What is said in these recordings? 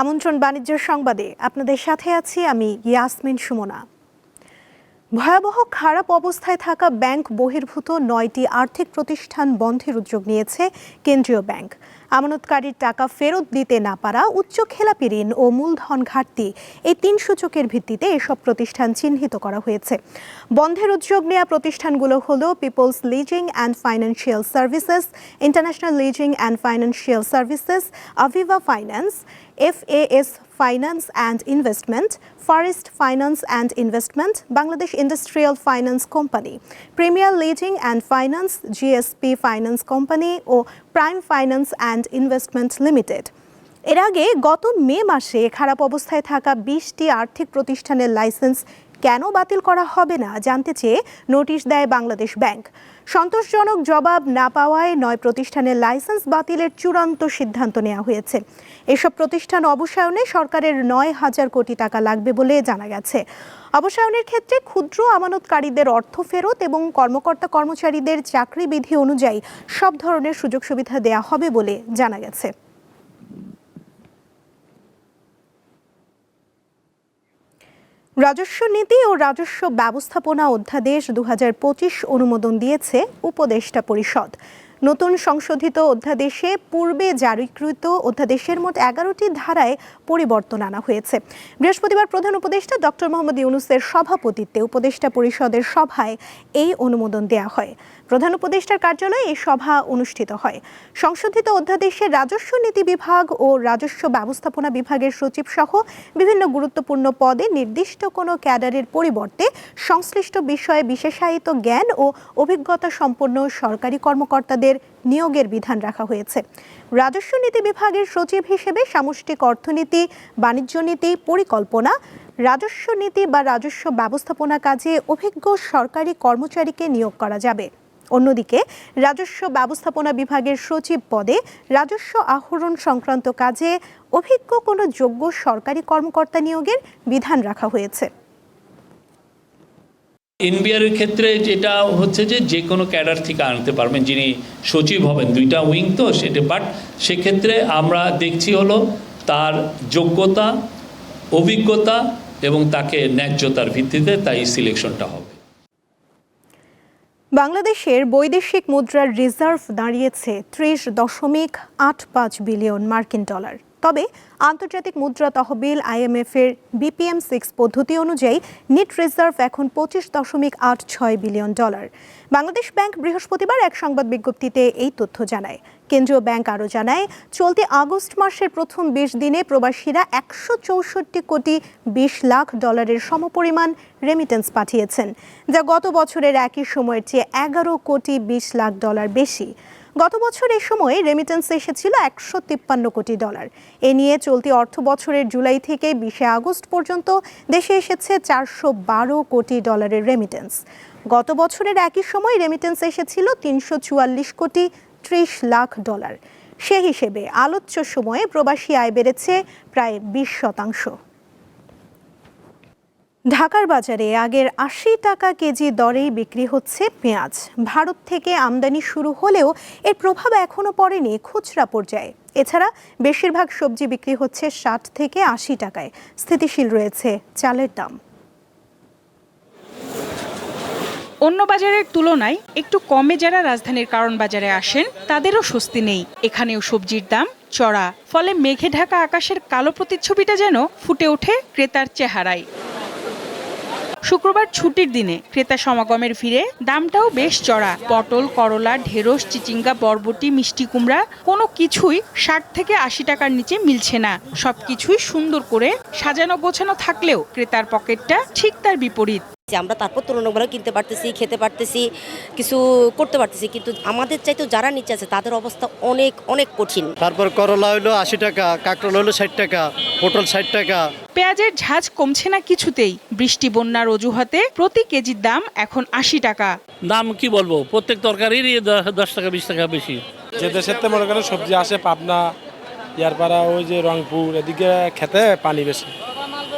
আমন্ত্রণ বাণিজ্য সংবাদে আপনাদের সাথে আছি আমি ইয়াসমিন সুমনা। ভয়াবহ খারাপ অবস্থায় থাকা ব্যাংক বহির্ভূত নয়টি আর্থিক প্রতিষ্ঠান বন্ধের উদ্যোগ নিয়েছে কেন্দ্রীয় ব্যাংক। আমানতকারীর টাকা ফেরত দিতে না পারা উচ্চ খেলাপি ঋণ ও মূলধন ঘাটতি। এই তিন সূচকের ভিত্তিতে এসব প্রতিষ্ঠান চিহ্নিত করা হয়েছে। বন্ধের উদ্যোগ নেওয়া প্রতিষ্ঠানগুলো হল Peoples leasing and financial services international leasing and financial services Aviva finance FAS finance and investment forest finance and investment Bangladesh industrial finance company premier leasing and finance GSP finance company O prime finance and investment limited এর আগে গত মে মাসে খারাপ অবস্থায় থাকা বিশটি আর্থিক প্রতিষ্ঠানের লাইসেন্স কেন বাতিল করা হবে না জানতে চেয়ে নোটিশ দেয় বাংলাদেশ ব্যাংক। সন্তোষজনক জবাব না পাওয়ায় নয় প্রতিষ্ঠানের লাইসেন্স বাতিলের চূড়ান্ত সিদ্ধান্ত নেওয়া হয়েছে। এসব প্রতিষ্ঠান অবসায়নে সরকারের নয় হাজার কোটি টাকা লাগবে বলে জানা গেছে। অবসায়নের ক্ষেত্রে ক্ষুদ্র আমানতকারীদের অর্থ ফেরত এবং কর্মকর্তা কর্মচারীদের চাকরি বিধি অনুযায়ী সব ধরনের সুযোগ সুবিধা দেওয়া হবে বলে জানা গেছে। রাজস্ব নীতি ও রাজস্ব ব্যবস্থাপনা অধ্যাদেশ দু হাজার পঁচিশ অনুমোদন দিয়েছে উপদেষ্টা পরিষদ। নতুন সংশোধিত অধ্যাদেশে পূর্বে জারিকৃত অধ্যাদেশের মোট এগারোটি ধারায় পরিবর্তন আনা হয়েছে। বৃহস্পতিবার প্রধান উপদেষ্টা ডক্টর মোহাম্মদ ইউনুসের সভাপতিত্বে উপদেষ্টা পরিষদের সভায় এই অনুমোদন দেওয়া হয়। প্রধান উপদেষ্টার কার্যালয়ে এই সভা অনুষ্ঠিত হয়। সংশোধিত অধ্যাদেশে রাজস্ব নীতি বিভাগ ও রাজস্ব ব্যবস্থাপনা বিভাগের সচিব সহ বিভিন্ন গুরুত্বপূর্ণ পদে নির্দিষ্ট কোনো ক্যাডারের পরিবর্তে সংশ্লিষ্ট বিষয়ে বিশেষায়িত জ্ঞান ও অভিজ্ঞতা সম্পন্ন সরকারি কর্মকর্তাদের নিয়োগের বিধান রাখা হয়েছে। রাজস্ব নীতি বিভাগের সচিব হিসেবে সামষ্টিক অর্থনীতি, বাণিজ্য নীতি, পরিকল্পনা, রাজস্ব নীতি বা রাজস্ব ব্যবস্থাপনা কাজে অভিজ্ঞ সরকারি কর্মচারীকে নিয়োগ করা যাবে। অন্যদিকে, রাজস্ব ব্যবস্থাপনা বিভাগের সচিব পদে রাজস্ব আহরণ সংক্রান্ত কাজে অভিজ্ঞ কোনো যোগ্য সরকারি কর্মকর্তা নিয়োগের বিধান রাখা হয়েছে। এনবিআর এর ক্ষেত্রে যেটা হচ্ছে যে যে কোনো ক্যাডার থেকে আনতে পারবেন, যিনি সচিব হবেন, দুইটা উইং তো সেটা বাট সেক্ষেত্রে আমরা দেখছি হলো তার যোগ্যতা, অভিজ্ঞতা এবং তাকে ন্যায্যতার ভিত্তিতে তাই সিলেকশনটা হবে। বাংলাদেশের বৈদেশিক মুদ্রার রিজার্ভ দাঁড়িয়েছে ত্রিশ দশমিক আট পাঁচ বিলিয়ন মার্কিন ডলার। তবে আন্তর্জাতিক মুদ্রা তহবিল আইএমএফ এর বিপিএম সিক্স পদ্ধতি অনুযায়ী নিট রিজার্ভ এখন পঁচিশ দশমিক আট ছয় বিলিয়ন ডলার। বাংলাদেশ ব্যাংক বৃহস্পতিবার এক সংবাদ বিজ্ঞপ্তিতে এই তথ্য জানায়। কেন্দ্রীয় ব্যাংক আরও জানায়, চলতি আগস্ট মাসের প্রথম বিশ দিনে প্রবাসীরা একশো চৌষট্টি কোটি বিশ লাখ ডলারের সমপরিমাণ রেমিটেন্স পাঠিয়েছেন, যা গত বছরের একই সময়ের চেয়ে এগারো কোটি বিশ লাখ ডলার বেশি। গত বছর এই সময়ে রেমিটেন্স এসেছিল একশো তিপ্পান্ন কোটি ডলার এ নিয়ে চলতি অর্থ বছরের জুলাই থেকে বিশে আগস্ট পর্যন্ত দেশে এসেছে চারশো বারো কোটি ডলারের রেমিটেন্স গত বছরের একই সময় রেমিটেন্স এসেছিল তিনশো চুয়াল্লিশ কোটি ত্রিশ লাখ ডলার সে হিসেবে আলোচ্য সময়ে প্রবাসী আয় বেড়েছে প্রায় বিশ শতাংশ। ঢাকার বাজারে আগের আশি টাকা কেজি দরেই বিক্রি হচ্ছে পেঁয়াজ। ভারত থেকে আমদানি শুরু হলেও এর প্রভাব এখনও পড়েনি খুচরা পর্যায়ে। এছাড়া বেশিরভাগ সবজি বিক্রি হচ্ছে ষাট থেকে আশি টাকায়। স্থিতিশীল রয়েছে চালের দাম। অন্য বাজারের তুলনায় একটু কমে যারা রাজধানীর কারণ বাজারে আসেন, তাদেরও স্বস্তি নেই। এখানেও সবজির দাম চড়া, ফলে মেঘে ঢাকা আকাশের কালো প্রতিচ্ছবিটা যেন ফুটে ওঠে ক্রেতার চেহারায়। শুক্রবার ছুটির দিনে ক্রেতা সমাগমের ভিড়ে দামটাও বেশ চড়া। পটল, করলা, ঢেঁড়স, চিচিঙ্গা, বরবটি, মিষ্টি কুমড়া কোনো কিছুই ষাট থেকে আশি টাকার নিচে মিলছে না। সবকিছুই সুন্দর করে সাজানো গোছানো থাকলেও ক্রেতার পকেটটা ঠিক তার বিপরীত। যে আমরা তারপর তুলনামূলক কিনতে পারতেছি খেতে পারতেছি কিছু করতে পারতেছি। কিন্তু আমাদের চাইতেও যারা নিচে আছে তাদের অবস্থা অনেক অনেক কঠিন। তারপর করলা হইল আশি টাকা কাঁকরোল হইল ষাট টাকা পটল ষাট টাকা। পেঁয়াজের ঝাঁজ কমছে না কিছুতেই। বৃষ্টি বন্যার অজুহাতে প্রতি কেজির দাম এখন আশি টাকা। দাম কি বলব? প্রত্যেক তরকারিরই দশ টাকা বিশ টাকা বেশি। যে দেশের তো মনে করেন সবজি আসে পাবনা ইয়ারপাড়া ওই যে রংপুর এদিকে খেতে পানি বেশি।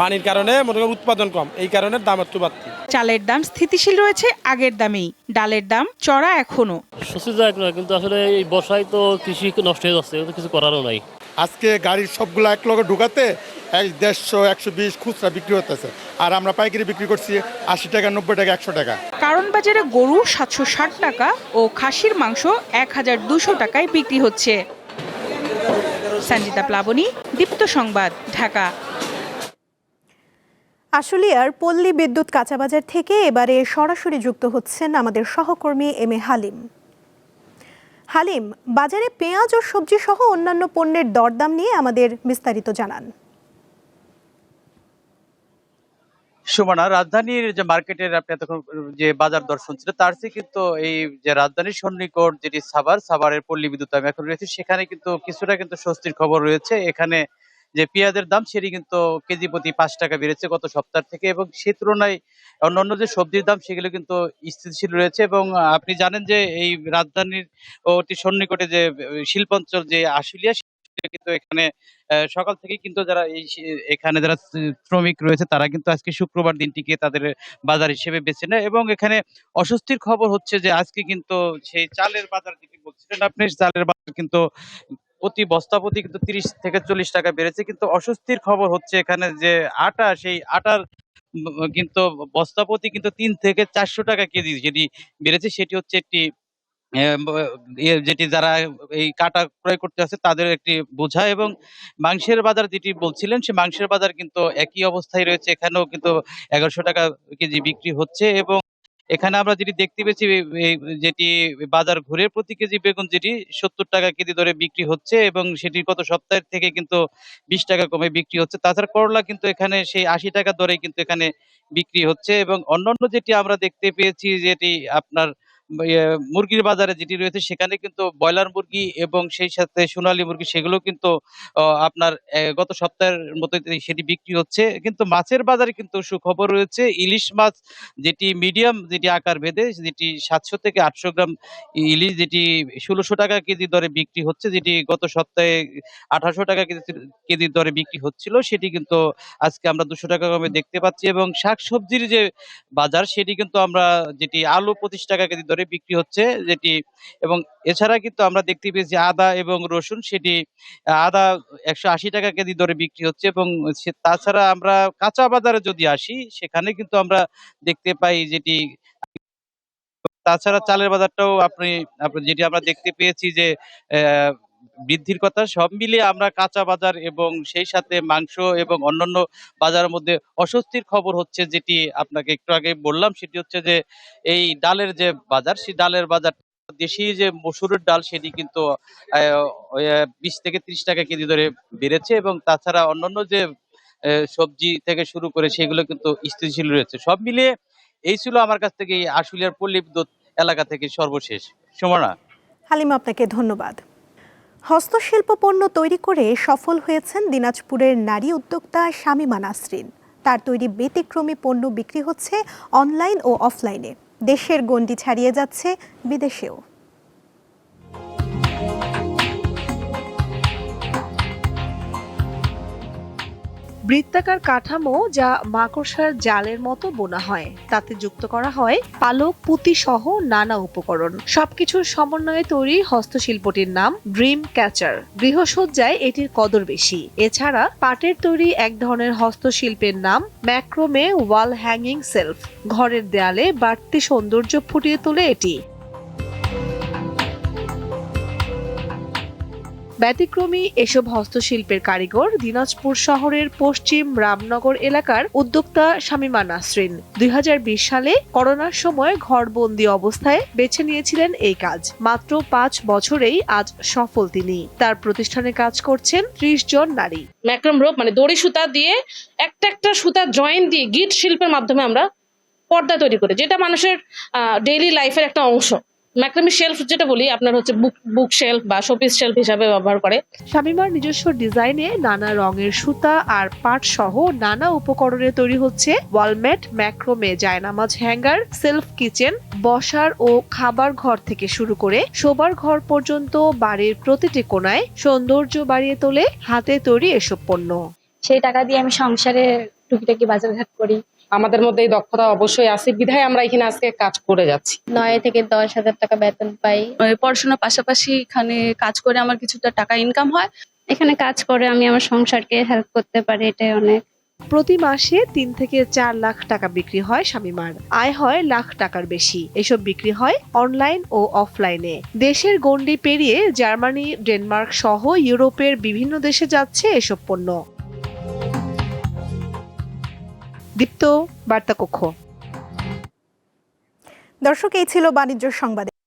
পানির কারণে মনে করেন উৎপাদন কম এই কারণে দাম একটু বাড়তি। চালের দাম স্থিতিশীল রয়েছে আগের দামেই। ডালের দাম চড়া এখনও। স্বস্তিদায়ক নয় কিন্তু আসলে এই বর্ষায় তো কৃষি নষ্ট হয়ে যাচ্ছে তো কিছু করারও নাই। আজকে গাড়ির সবগুলো এক লগে ঢুকাতে এক দেড়শো একশো বিশ খুচরা বিক্রি হতেছে আর আমরা পাইকারি বিক্রি করছি আশি টাকা নব্বই টাকা একশো টাকা। কারণ বাজারে গরু সাতশো ষাট টাকা ও খাসির মাংস এক হাজার দুশো টাকায় বিক্রি হচ্ছে। সঞ্জিতা প্লাবনী দীপ্ত সংবাদ ঢাকা। আশুলিয়ার পল্লী বিদ্যুৎ কাঁচাবাজার থেকে এবারে সরাসরি যুক্ত হচ্ছেন আমাদের সহকর্মী এম এ হালিম। হালিম, বাজারে পেঁয়াজ ও সবজি সহ অন্যান্য পণ্যের দরদাম নিয়ে আমাদের বিস্তারিত জানান। সুমনা, রাজধানীর যে মার্কেটের আপনি এতক্ষণ যে বাজার দর শুনছিলেন তার চেয়ে কিন্তু এই যে রাজধানীর সন্নিকট যেটি সাভার, সাভারের পল্লী বিদ্যুৎ আমি এখন রয়েছে, সেখানে কিন্তু কিছুটা কিন্তু স্বস্তির খবর রয়েছে। এখানে যে পেঁয়াজের দাম সেটি কিন্তু কেজি প্রতি পাঁচ টাকা বেড়েছে গত সপ্তাহ থেকে এবং সে তুলনায় অন্যান্য যে সবজির দাম সেগুলো কিন্তু স্থিতিশীল রয়েছে এবং আপনি জানেন যে এই রাজধানীর অতি সন্নিকটে যে শিল্পাঞ্চল যে আশুলিয়া কিন্তু এখানে সকাল থেকে কিন্তু যারা এই এখানে যারা শ্রমিক রয়েছে তারা কিন্তু আজকে শুক্রবার দিনটিকে তাদের বাজার হিসেবে বেছে নেয় এবং এখানে অস্বস্তির খবর হচ্ছে যে আজকে কিন্তু সেই চালের বাজার যেটি বলছিলেন আপনি চালের বাজার কিন্তু প্রতি বস্তা প্রতি কিন্তু তিরিশ থেকে চল্লিশ টাকা বেড়েছে। কিন্তু অস্বস্তির খবর হচ্ছে এখানে যে আটা, সেই আটার কিন্তু বস্তা প্রতি কিন্তু তিন থেকে চারশো টাকা কেজি যেটি বেড়েছে, সেটি হচ্ছে একটি যেটি যারা এই কাটা ক্রয় করতে আছে তাদের একটি বোঝা এবং মাংসের বাজার যেটি বলছিলেন সে মাংসের বাজার কিন্তু একই অবস্থায় রয়েছে। এখানেও কিন্তু এগারোশো টাকা কেজি বিক্রি হচ্ছে এবং এখানে আমরা যেটি দেখতে পেয়েছি যেটি বাজার ঘুরে প্রতি কেজি বেগুন যেটি সত্তর টাকা কেজি দরে বিক্রি হচ্ছে এবং সেটি গত সপ্তাহের থেকে কিন্তু বিশ টাকা কমে বিক্রি হচ্ছে। তাছাড়া করলা কিন্তু এখানে সেই আশি টাকা দরে কিন্তু এখানে বিক্রি হচ্ছে এবং অন্যান্য যেটি আমরা দেখতে পেয়েছি, যেটি আপনার মুরগির বাজারে যেটি রয়েছে, সেখানে কিন্তু ব্রয়লার মুরগি এবং সেই সাথে সোনালী মুরগি, সেগুলো কিন্তু আপনার গত সপ্তাহের মতো সেটি বিক্রি হচ্ছে। কিন্তু মাছের বাজারে কিন্তু সুখবর রয়েছে, ইলিশ মাছ যেটি মিডিয়াম, যেটি আকার ভেদে, যেটি সাতশো থেকে আটশো গ্রাম ইলিশ, যেটি ষোলোশো টাকা কেজি দরে বিক্রি হচ্ছে, যেটি গত সপ্তাহে আঠারোশো টাকা কেজি কেজি দরে বিক্রি হচ্ছিল, সেটি কিন্তু আজকে আমরা দুশো টাকা কমে দেখতে পাচ্ছি এবং শাকসবজির যে বাজার, সেটি কিন্তু আমরা, যেটি আলু পঁচিশ টাকা কেজি দরে বিক্রি হচ্ছে যেটি এবং এছাড়া কিন্তু আমরা দেখতে পেয়েছি আদা এবং রসুন, সেটি আদা একশো আশি টাকা কেজি দরে বিক্রি হচ্ছে এবং তাছাড়া আমরা কাঁচা বাজারে যদি আসি, সেখানে কিন্তু আমরা দেখতে পাই যেটি, তাছাড়া চালের বাজারটাও আপনি আপনি যেটি আমরা দেখতে পেয়েছি যে বৃদ্ধির কথা, সব মিলিয়ে আমরা কাঁচা বাজার এবং সেই সাথে মাংস এবং অন্যান্য বাজারের মধ্যে অস্বস্তির খবর হচ্ছে যেটি আপনাকে একটু আগে বললাম, সেটি হচ্ছে যে এই ডালের যে বাজার, সেই ডালের বাজার দেশি যে মসুরের ডাল, সেটি কিন্তু বিশ থেকে ত্রিশ টাকা কেজি ধরে বেড়েছে এবং তাছাড়া অন্যান্য যে সবজি থেকে শুরু করে সেগুলো কিন্তু স্থিতিশীল রয়েছে। সব মিলিয়ে এই ছিল আমার কাছ থেকে আশুলিয়ার পল্লী বিদ্যুৎ এলাকা থেকে সর্বশেষ। সমানা। হালিম, আপনাকে ধন্যবাদ। হস্তশিল্প পণ্য তৈরি করে সফল হয়েছেন দিনাজপুরের নারী উদ্যোক্তা শামিমা নাসরিন। তার তৈরি ব্যতিক্রমী পণ্য বিক্রি হচ্ছে অনলাইন ও অফলাইনে। দেশের গণ্ডি ছাড়িয়ে যাচ্ছে বিদেশেও। বৃত্তাকার কাঠামো যা মাকড়সার জালের মতো বোনা হয়। তাতে যুক্ত করা হয় পালক, পুঁতি সহ নানা উপকরণ। সবকিছুর সমন্বয়ে তৈরি হস্তশিল্পটির নাম ড্রিম ক্যাচার। গৃহসজ্জায় এটির কদর বেশি। এছাড়া পাটের তৈরি এক ধরনের হস্তশিল্পের নাম ম্যাক্রোমে ওয়াল হ্যাঙ্গিং সেলফ। ঘরের দেয়ালে বাড়তি সৌন্দর্য ফুটিয়ে তোলে এটি। ব্যতিক্রমী এসব হস্তশিল্পের কারিগর দিনাজপুর শহরের পশ্চিম রামনগর এলাকার উদ্যোক্তা শামিমা নাসরিন। দুই হাজার বিশ সালে করোনার সময় ঘরবন্দি অবস্থায় বেছে নিয়েছিলেন এই কাজ। মাত্র পাঁচ বছরেই আজ সফল তিনি। তার প্রতিষ্ঠানে কাজ করছেন ত্রিশ জন নারী। ম্যাক্রম রোপ মানে দড়ি সুতা দিয়ে একটা একটা সুতা জয়েন দিয়ে গিট শিল্পের মাধ্যমে আমরা পর্দা তৈরি করি, যেটা মানুষের ডেইলি লাইফের একটা অংশ। ম্যাক্রামি শেলফ যেটা বলি আপনার হচ্ছে বুক বুক শেলফ বা শোপিস শেলফ হিসাবে ব্যবহার করে। শামিমার নিজস্ব ডিজাইনে নানা রঙের সুতা আর পাট সহ নানা উপকরণে তৈরি হচ্ছে ওয়ালমেট ম্যাক্রোমে জায়নামাজ হ্যাঙ্গার সেলফ কিচেন বসার ও খাবার ঘর থেকে শুরু করে শোবার ঘর পর্যন্ত বাড়ির প্রতিটি কোণায় সৌন্দর্য বাড়িয়ে তোলে হাতে তৈরি এসব পণ্য। সেই টাকা দিয়ে আমি সংসারে টুকিটাকি বাজারঘাট করি। আমাদের মধ্যে এই দক্ষতা অবশ্যই আছে। বিধায় আমরা এখানে আজকে কাজ করে যাচ্ছি। নয় থেকে দশ হাজার টাকা বেতন পাই। পড়াশোনার পাশাপাশি এখানে কাজ করে আমার কিছুটা টাকা ইনকাম হয়। এখানে কাজ করে আমি আমার সংসারকে হেল্প করতে পারি এটাই অনেক। প্রতি মাসে তিন থেকে চার লাখ টাকা বিক্রি হয় শামিমার আয় হয় লাখ টাকার বেশি। এসব বিক্রি হয় অনলাইন ও অফলাইনে দেশের গণ্ডি পেরিয়ে জার্মানি ডেনমার্ক সহ ইউরোপের বিভিন্ন দেশে যাচ্ছে এসব পণ্য। দীপ্ত বার্তা কক্ষ দর্শক এই ছিল বাণিজ্য সংবাদে।